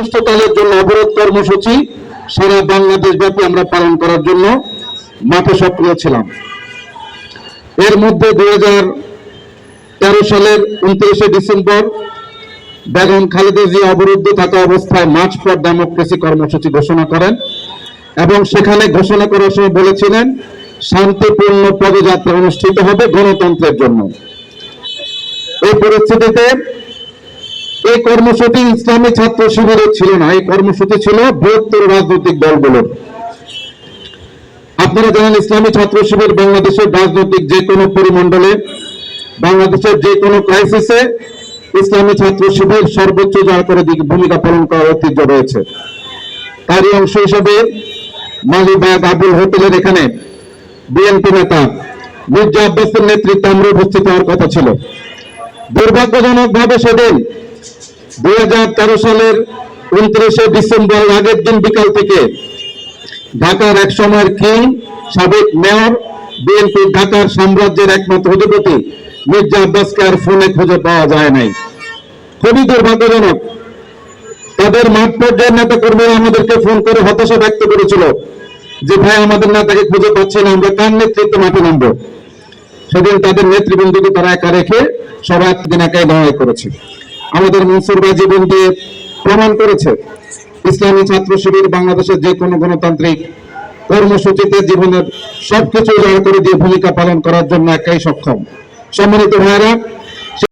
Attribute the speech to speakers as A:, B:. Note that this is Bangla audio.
A: অনির্দিষ্টকালের জন্য অবরোধ কর্মসূচি সারা বাংলাদেশ ব্যাপী আমরা পালন করার জন্য মাঠে সক্রিয় ছিলাম। এর মধ্যে দুই তেরো সালের উনত্রিশে ডিসেম্বর বেগম খালেদা জিয়া অবরুদ্ধ থাকা অবস্থায় মার্চ ফর ডেমোক্রেসি কর্মসূচি ঘোষণা করেন এবং সেখানে ঘোষণা করার সময় বলেছিলেন, শান্তিপূর্ণ পদযাত্রা অনুষ্ঠিত হবে গণতন্ত্রের জন্য। এই পরিস্থিতিতে এই কর্মসূচি ইসলামী ছাত্র শিবিরের ছিল না, এই কর্মসূচি ছিল বৃহত্তর রাজনৈতিক দলগুলোর। আপনারা জানেন ইসলামী ছাত্র শিবির বাংলাদেশের রাজনৈতিক যে কোনো পরিমণ্ডলে, বাংলাদেশের যে কোনো ক্রাইসিসে ইসলামী ছাত্র শিবির সর্বোচ্চ যার করে ভূমিকা পালন করার ঐতিহ্য রয়েছে। তারই অংশ হিসেবে মালিবাগ আবুল হোটেলের এখানে বিএনপি নেতা মির্জা আব্বাসের নেতৃত্বে আমরা উপস্থিত হওয়ার কথা ছিল। দুর্ভাগ্যজনক ভাবে সেদিন দুই সালের উনত্রিশে ডিসেম্বর আগের দিন বিকাল থেকে ঢাকার এক সময়ের কিং, সাবেক মেয়র, বিএনপি, ঢাকার সাম্রাজ্যের একমাত্র অধিপতি মির্জা আব্বাসকে আর ফোনে খুঁজে পাওয়া যায় নাই। খুবই দুর্ভাগ্যজনক, তাদের মাঠ পর্যায়ের নেতা কর্মীরা আমাদেরকে ফোন করে হতাশা ব্যক্ত করেছিল যে ভাই, আমাদের নেতাকে খুঁজে পাচ্ছি না, আমরা কার নেতৃত্বে মাঠে নামবো? সেদিন তাদের নেতৃবৃন্দকে তারা একা রেখে সবাই দিন একাই লড়াই করেছে। আমাদের মনসুরবা জীবন দিয়ে প্রমাণ করেছে। ইসলামী ছাত্র শিবির বাংলাদেশের যে কোনো গণতান্ত্রিক কর্মসূচিতে জীবনের সবকিছু জয় করে দিয়ে ভূমিকা পালন করার জন্য একাই সক্ষম। সম্মানিত ভাইয়েরা